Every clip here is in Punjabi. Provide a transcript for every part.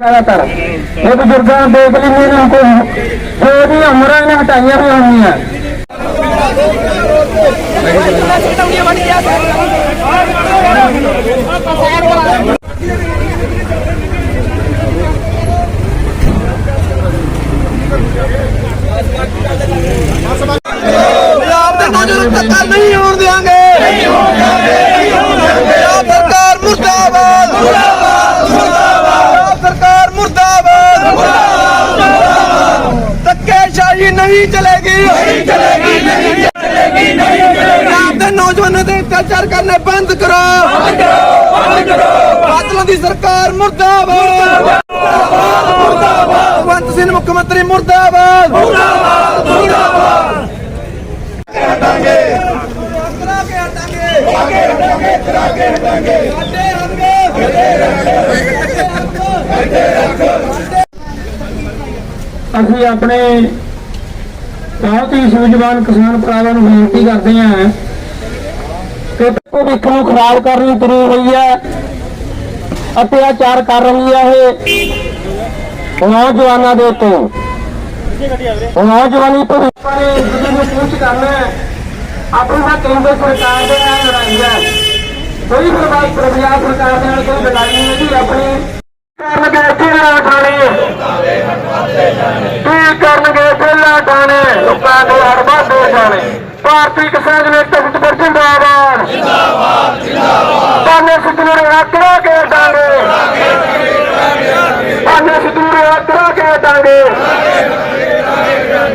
ਜ਼ਿਆਦਾਤਰ। ਇਹ ਬਜ਼ੁਰਗਾਂ ਦੇਖ ਲੈਂਦੇ ਨੇ ਕੋਈ ਜੋ ਵੀ ਉਮਰਾਂ ਨੇ ਹਟਾਈਆਂ ਵੀ ਹੋਣੀਆਂ। ਪੰਜਾਬ ਦੇ ਨੌਜਵਾਨ ਧੱਕਾ ਨਹੀਂ ਹੋਣ ਦੇਵਾਂਗੇ ਨਹੀਂ ਹੋਣ ਦੇਵਾਂਗੇ ਪੰਜਾਬ ਸਰਕਾਰ ਮੁਰਦਾਬਾਦ ਮੁਰਦਾਬਾਦ ਮੁਰਦਾਬਾਦ ਸਰਕਾਰ ਮੁਰਦਾਬਾਦ ਮੁਰਦਾਬਾਦ ਧੱਕੇਸ਼ਾਹੀ ਨਹੀਂ ਚਲੇਗੀ। ਨਹੀਂ ਚਲੇਗੀ ਨਹੀਂ ਚਲੇਗੀ ਨਹੀਂ ਚਲੇਗੀ। ਪੰਜਾਬ ਦੇ ਨੌਜਵਾਨਾਂ ਤੇ ਅਤਿਆਚਾਰ ਕਰਨੇ ਬੰਦ ਕਰੋ। ਬੰਦ ਕਰੋ ਬੰਦ ਕਰੋ। ਬਾਦਲਾਂ ਦੀ ਸਰਕਾਰ ਮੁਰਦਾਬਾਦ। ਮੁਰਦਾਬਾਦ ਭਗਵੰਤ ਸਿੰਘ ਮੁੱਖ ਮੰਤਰੀ ਮੁਰਦਾਬਾਦ। ਮੁਰਦਾਬਾਦ ਮੁਰਦਾਬਾਦ। ਹਟਾਂਗੇ। ਅਸੀਂ ਆਪਣੇ ਬਹੁਤ ਹੀ ਸੂਝਵਾਨ ਕਿਸਾਨ ਭਰਾਵਾਂ ਨੂੰ ਬੇਨਤੀ ਕਰਦੇ ਹਾਂ ਕਿ ਭਵਿੱਖ ਨੂੰ ਖਰਾਬ ਕਰਨ ਤੁਰੀ ਹੋਈ ਹੈ ਅਤਿਆਚਾਰ ਕਰ ਰਹੀ ਹੈ ਇਹ ਨੌਜਵਾਨਾਂ ਦੇ ਉੱਤੇ। ਨੌਜਵਾਨੀ ਭਵਿੱਖ ਨੇ ਜਿਹਨੂੰ ਨੂੰ ਪੁੱਛ ਕਰਨਾ ਆਪਣੀ ਤਾਂ ਕੇਂਦਰ ਸਰਕਾਰ ਦੇ ਨਾਲ ਲੜਾਈ ਹੈ। ਕੋਈ ਪ੍ਰਭਾਵ ਪੰਜਾਬ ਸਰਕਾਰ ਦੇ ਨਾਲ ਕੋਈ ਲੜਾਈ ਨਹੀਂ ਜੀ ਆਪਣੀ ਕਰਨਗੇ ਜ਼ਿਲ੍ਹਾ ਥਾਣੇ ਕੀ ਕਰਨਗੇ ਲੋਕਾਂ ਦੇ ਹੜਬਾ ਦੇ ਜਾਣੇ ਭਾਰਤੀ ਕਿਸਾਨ ਜਨਤਾ ਸਤਿਗੁਰ ਜਿੰਦਾਬਾਦ ਜਿੰਦਾਬਾਦ ਜਿੰਦਾਬਾਦ ਪਾਨੇ ਸਤਿਗੁਰ ਆਕੜਾ ਕੇ ਡਾਂਗੇ ਪਾਨੇ ਸਤਿਗੁਰ ਆਕੜਾ ਕੇ ਡਾਂਗੇ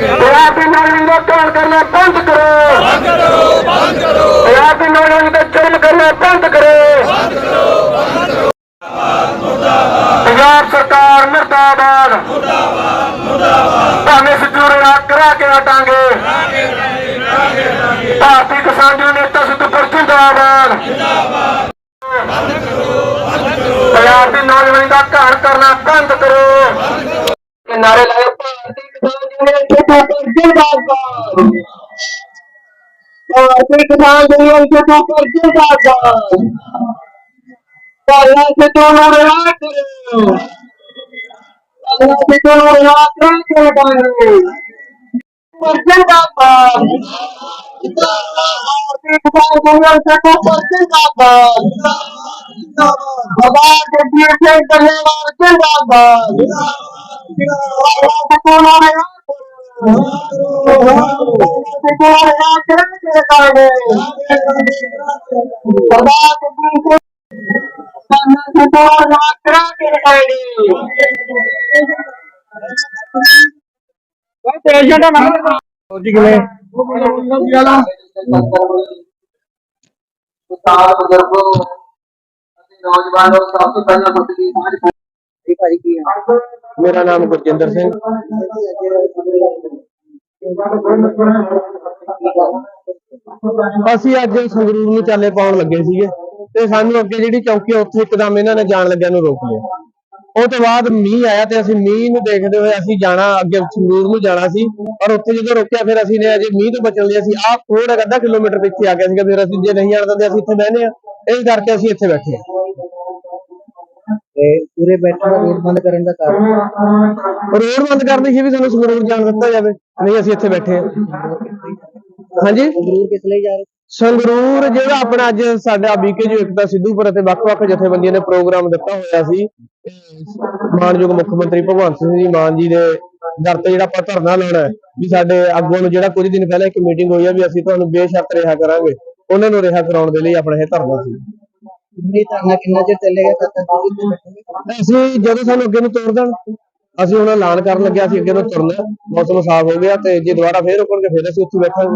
ਪੰਜਾਬ ਦੀ ਨੌਜਵਾਨ ਦਾ ਕਾਲ ਕਰਨਾ ਬੰਦ ਕਰੋ। ਬੰਦ ਕਰੋ ਬੰਦ ਕਰੋ। ਪੰਜਾਬ ਦੀ ਨੌਜਵਾਨ ਦਾ ਜ਼ੁਲਮ ਕਰਨਾ ਬੰਦ ਕਰੋ ਬੰਦ ਕਰੋ ਬੰਦ ਕਰੋ ਪੰਜਾਬ ਸਰਕਾਰ ਮੁਰਦਾਬਾਦ ਮੁਰਦਾਬਾਦ ਮੁਰਦਾਬਾਦ ਭਾਵੇਂ ਸਜੂਰੇ ਕਰਾ ਕੇ ਹਟਾਂਗੇ ਭਾਰਤੀ ਕਿਸਾਨ ਯੂਨੀਅਨ ਨੇਤਾ ਸਿੱਧੂਪੁਰ ਜਿੰਦਾਬਾਦ ਜਿੰਦਾਬਾਦ ਪੰਜਾਬ ਦੀ ਨੌਜਵਾਨੀ ਦਾ ਘਰ ਕਰਨਾ ਬੰਦ ਕਰੋ ਇਹ ਨਾਰੇ ਲਾਏ ਭਾਰਤੀ ਕਿਸਾਨ ਯੂਨੀਅਨ ਸਿੱਧੂਪੁਰ ਜਿੰਦਾਬਾਦ ਭਾਰਤੀ ਕਿਸਾਨ ਯੂਨੀਅਨ ਸਿੱਧੂਪੁਰ ਜਿੰਦਾਬਾਦ ਭਾਰਤ ਸਿੱਧੂ ਨੂੰ ਰਿਹਾ ਕਰੋ ਭਾਰਤ ਸਿੱਧੂ ਨੂੰ ਰਿਹਾ ਕਰੋ ਬਾਰੇ ਜਿੰਦਾਬਾਦ ਭਾਰਤੀ ਕਿਸਾਨ ਯੂਨੀਅਨ ਸਿੱਧੂਪੁਰ ਜਿੰਦਾਬਾਦ ਸਾਲ ਬਜ਼ੁਰਗੋ ਅਤੇ ਨੌਜਵਾਨੋ ਸਭ ਤੋਂ ਪਹਿਲਾਂ ਮੁੱਢਲੀ ਸਾਂਝ ਪਾਉਣੀ ਭਾਈ ਕੀ ਹੈ ਮੇਰਾ ਨਾਮ ਗੁਰਜਿੰਦਰ ਸਿੰਘ। ਅਸੀਂ ਅੱਜ ਸੰਗਰੂਰ ਨੂੰ ਚਾਲੇ ਪਾਉਣ ਲੱਗੇ ਸੀਗੇ ਤੇ ਸਾਨੂੰ ਅੱਗੇ ਜਿਹੜੀ ਚੌਕੀ ਉੱਥੇ ਇੱਕਦਮ ਇਹਨਾਂ ਨੇ ਜਾਣ ਲੱਗਿਆ ਨੂੰ ਰੋਕ ਲਿਆ। ਉਹ ਤੋਂ ਬਾਅਦ ਮੀਂਹ ਆਇਆ ਤੇ ਅਸੀਂ ਮੀਂਹ ਨੂੰ ਦੇਖਦੇ ਹੋਏ ਅਸੀਂ ਜਾਣਾ ਅੱਗੇ ਸੰਗਰੂਰ ਨੂੰ ਜਾਣਾ ਸੀ ਔਰ ਉੱਥੇ ਜਦੋਂ ਰੋਕਿਆ ਫਿਰ ਅਸੀਂ ਨੇ ਅਜੇ ਮੀਂਹ ਤੋਂ ਬਚਣ ਲਈ ਅਸੀਂ ਆਹ ਥੋੜਾ ਅੱਧਾ ਕਿਲੋਮੀਟਰ ਪਿੱਛੇ ਆ ਗਏ ਸੀਗੇ ਫਿਰ ਅਸੀਂ ਜੇ ਨਹੀਂ ਜਾਣ ਦਿੰਦੇ ਅਸੀਂ ਇੱਥੇ ਬਹਿਨੇ ਆ ਇਸ ਕਰਕੇ ਅਸੀਂ ਇੱਥੇ ਬੈਠੇ ਤੇ ਪੂਰੇ ਬੈਠਣ ਦਾ ਰੋਡ ਬੰਦ ਕਰਨ ਦਾ ਕਾਰਨ? ਰੋਡ ਬੰਦ ਕਰਨੀ ਸੀ ਵੀ ਸਾਨੂੰ ਸੰਗਰੂਰ ਜਾਣ ਦਿੱਤਾ ਜਾਵੇ ਨਹੀਂ ਅਸੀਂ ਇੱਥੇ ਬੈਠੇ ਹਾਂ। ਹਾਂਜੀ? ਸੰਗਰੂਰ ਕਿਸ ਲਈ ਜਾ ਰਹੇ? ਸੰਗਰੂਰ ਜਿਹੜਾ ਆਪਣਾ ਅੱਜ ਸਾਡਾ ਬੀਕੇ ਜੋ ਇਕਤਾ ਸਿੱਧੂਪੁਰ ਅਤੇ ਵੱਖ-ਵੱਖ ਜਥੇਬੰਦੀਆਂ ਨੇ ਪ੍ਰੋਗਰਾਮ ਦਿੱਤਾ ਹੋਇਆ ਸੀ। ਮਾਨਯੋਗ ਮੁੱਖ ਮੰਤਰੀ ਭਗਵੰਤ ਸਿੰਘ ਜੀ ਮਾਨ ਜੀ ਦੇ ਦਰ ਤੇ ਜਿਹੜਾ ਆਪਾਂ ਧਰਨਾ ਲਾਉਣਾ ਵੀ ਸਾਡੇ ਆਗੂਆਂ ਨੂੰ ਜਿਹੜਾ ਕੁਝ ਦਿਨ ਪਹਿਲਾਂ ਇੱਕ ਮੀਟਿੰਗ ਹੋਈ ਹੈ ਵੀ ਅਸੀਂ ਤੁਹਾਨੂੰ ਬੇਸ਼ਰਤ ਰਿਹਾ ਕਰਾਂਗੇ ਉਹਨਾਂ ਨੂੰ ਰਿਹਾ ਕਰਾਉਣ ਦੇ ਲਈ ਆਪਣਾ ਇਹ ਧਰਨਾ ਸੀ। ਧਰਨਾ ਕਿੰਨਾ ਚਿਰ ਚੱਲੇਗਾ ਅਸੀਂ ਜਦੋਂ ਸਾਨੂੰ ਅੱਗੇ ਨੂੰ ਤੋਰ ਦੇਣ ਅਸੀਂ ਉਹਨਾਂ ਐਲਾਨ ਕਰਨ ਲੱਗਿਆ ਅਸੀਂ ਅੱਗੇ ਨੂੰ ਤੁਰਨਾ। ਮੌਸਮ ਸਾਫ਼ ਹੋ ਗਿਆ ਤੇ ਜੇ ਦੁਬਾਰਾ ਫੇਰ ਰੁਕਣਗੇ ਫਿਰ ਅਸੀਂ ਉੱਥੇ ਬੈਠਾਂਗੇ।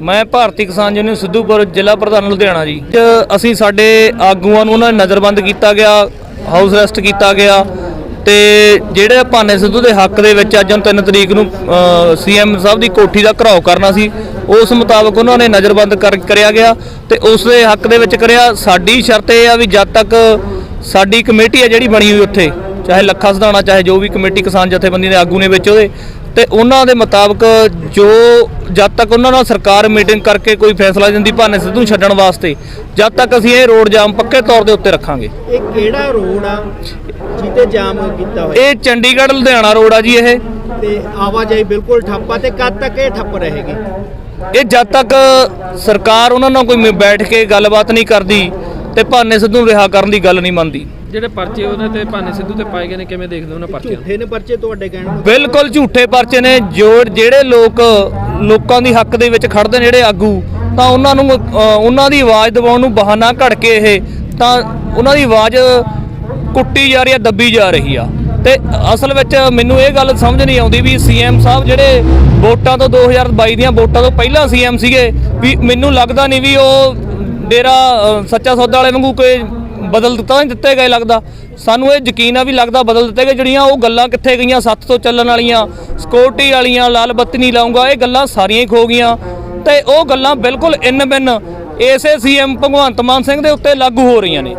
ਮੈਂ ਭਾਰਤੀ ਕਿਸਾਨ ਯੂਨੀਅਨ ਸਿੱਧੂਪੁਰ ਜ਼ਿਲ੍ਹਾ ਪ੍ਰਧਾਨ ਲੁਧਿਆਣਾ ਜੀ। ਅਸੀਂ ਸਾਡੇ ਆਗੂਆਂ ਨੂੰ ਉਹਨਾਂ ਨੇ ਨਜ਼ਰਬੰਦ ਕੀਤਾ ਗਿਆ ਹਾਊਸ ਅਰੈਸਟ ਕੀਤਾ ਗਿਆ ਤੇ ਜਿਹੜੇ ਭਾਨੇ ਸਿੱਧੂ ਦੇ ਹੱਕ ਦੇ ਵਿੱਚ ਅੱਜ ਨੂੰ 3 ਤਰੀਕ ਨੂੰ ਸੀਐਮ ਸਾਹਿਬ ਦੀ ਕੋਠੀ ਦਾ ਘਰਾਓ ਕਰਨਾ ਸੀ, ਉਸ ਮੁਤਾਬਕ ਉਹਨਾਂ ਨੇ ਨਜ਼ਰਬੰਦ ਕਰ- ਕਰਿਆ ਗਿਆ ਤੇ ਉਸ ਦੇ ਹੱਕ ਦੇ ਵਿੱਚ ਕਰਿਆ। ਸਾਡੀ ਸ਼ਰਤ ਇਹ ਆ ਵੀ ਜਦ ਤੱਕ ਸਾਡੀ ਕਮੇਟੀ ਹੈ ਜਿਹੜੀ ਬਣੀ ਹੋਈ ਉੱਥੇ, ਚਾਹੇ ਲੱਖਾ ਸਧਾਣਾ, ਚਾਹੇ ਜੋ ਵੀ ਕਮੇਟੀ ਕਿਸਾਨ ਜਥੇਬੰਦੀ ਦੇ ਆਗੂ ਨੇ ਵਿੱਚ ਉਹਦੇ ਤੇ ਉਹਨਾਂ ਦੇ ਮੁਤਾਬਕ ਜੋ ਜਦ ਤੱਕ ਉਹਨਾਂ ਨਾਲ ਸਰਕਾਰ ਮੀਟਿੰਗ ਕਰਕੇ ਕੋਈ ਫੈਸਲਾ ਦਿੰਦੀ ਭਾਨੇ ਸਿੱਧੂ ਨੂੰ ਛੱਡਣ ਵਾਸਤੇ ਜਦ ਤੱਕ ਅਸੀਂ ਇਹ ਰੋਡ ਜਾਮ ਪੱਕੇ ਤੌਰ ਦੇ ਉੱਤੇ ਰੱਖਾਂਗੇ। ਇਹ ਕਿਹੜਾ ਰੋਡ ਆ ਜਿੱਤੇ ਜਾਮ ਕੀਤਾ ਹੋਇਆ? ਇਹ ਚੰਡੀਗੜ੍ਹ ਲੁਧਿਆਣਾ ਰੋਡ ਆ ਜੀ ਇਹ। ਤੇ ਆਵਾਜਾਈ ਬਿਲਕੁਲ ਠੱਪ ਆ ਤੇ ਕਦ ਤੱਕ ਇਹ ਠੱਪ ਰਹੇਗੀ? ਇਹ ਜਦ ਤੱਕ ਸਰਕਾਰ ਉਹਨਾਂ ਨਾਲ ਕੋਈ ਬੈਠ ਕੇ ਗੱਲਬਾਤ ਨਹੀਂ ਕਰਦੀ ਤੇ ਭਾਨੇ ਸਿੱਧੂ ਨੂੰ ਰਿਹਾ ਕਰਨ ਦੀ ਗੱਲ ਨਹੀਂ ਮੰਨਦੀ। ਜਿਹੜੇ ਪਰਚੇ ਉਹਨਾਂ ਤੇ ਭਾਨੇ ਸਿੱਧੂ ਤੇ ਪਾਏ ਗਏ ਨੇ ਕਿਵੇਂ ਦੇਖਦੇ ਹੋ ਉਹਨਾਂ ਪਰਚਿਆਂ ਨੂੰ? ਝੂਠੇ ਨੇ ਪਰਚੇ ਤੁਹਾਡੇ ਕਹਿਣ ਨੂੰ? ਬਿਲਕੁਲ ਝੂਠੇ ਪਰਚੇ ਨੇ ਜੋ ਜਿਹੜੇ ਲੋਕ ਲੋਕਾਂ ਦੀ ਹੱਕ ਦੇ ਵਿੱਚ ਖੜਦੇ ਨੇ ਜਿਹੜੇ ਆਗੂ ਤਾਂ ਉਹਨਾਂ ਨੂੰ ਉਹਨਾਂ ਦੀ ਆਵਾਜ਼ ਦਬਾਉਣ ਨੂੰ ਬਹਾਨਾ ਘੜ ਕੇ ਇਹ ਤਾਂ ਉਹਨਾਂ ਦੀ ਆਵਾਜ਼ ਕੁੱਟੀ ਜਾ ਰਹੀ ਆ ਦੱਬੀ ਜਾ ਰਹੀ ਆ। ਤੇ ਅਸਲ ਵਿੱਚ ਮੈਨੂੰ ਇਹ ਗੱਲ ਸਮਝ ਨਹੀਂ ਆਉਂਦੀ ਵੀ ਸੀਐਮ ਸਾਹਿਬ ਜਿਹੜੇ ਵੋਟਾਂ ਤੋਂ 2022 ਦੀਆਂ ਵੋਟਾਂ ਤੋਂ ਪਹਿਲਾਂ ਸੀਐਮ ਸੀਗੇ ਵੀ ਮੈਨੂੰ ਲੱਗਦਾ ਨਹੀਂ ਵੀ ਉਹ ਡੇਰਾ ਸੱਚਾ ਸੌਦਾ ਵਾਲੇ ਵਾਂਗੂ ਕੋਈ ਬਦਲ ਦਿੱਤਾ ਨਹੀਂ ਦਿੱਤੇ ਗਏ ਲੱਗਦਾ। ਸਾਨੂੰ ਇਹ ਯਕੀਨ ਆ ਵੀ ਲੱਗਦਾ ਬਦਲ ਦਿੱਤੇ ਗਏ। ਜਿਹੜੀਆਂ ਉਹ ਗੱਲਾਂ ਕਿੱਥੇ ਗਈਆਂ, ਸੱਤ ਤੋਂ ਚੱਲਣ ਵਾਲੀਆਂ ਸਿਕਿਉਰਿਟੀ ਵਾਲੀਆਂ, ਲਾਲ ਬੱਤੀ ਨਹੀਂ ਲਾਉਂਗਾ, ਇਹ ਗੱਲਾਂ ਸਾਰੀਆਂ ਹੀ ਖੋ ਗਈਆਂ। ਤੇ ਉਹ ਗੱਲਾਂ ਬਿਲਕੁਲ ਇਨ ਬਿਨ ਇਸੇ ਸੀਐਮ ਭਗਵੰਤ ਮਾਨ ਸਿੰਘ ਦੇ ਉੱਤੇ ਲਾਗੂ ਹੋ ਰਹੀਆਂ ਨੇ।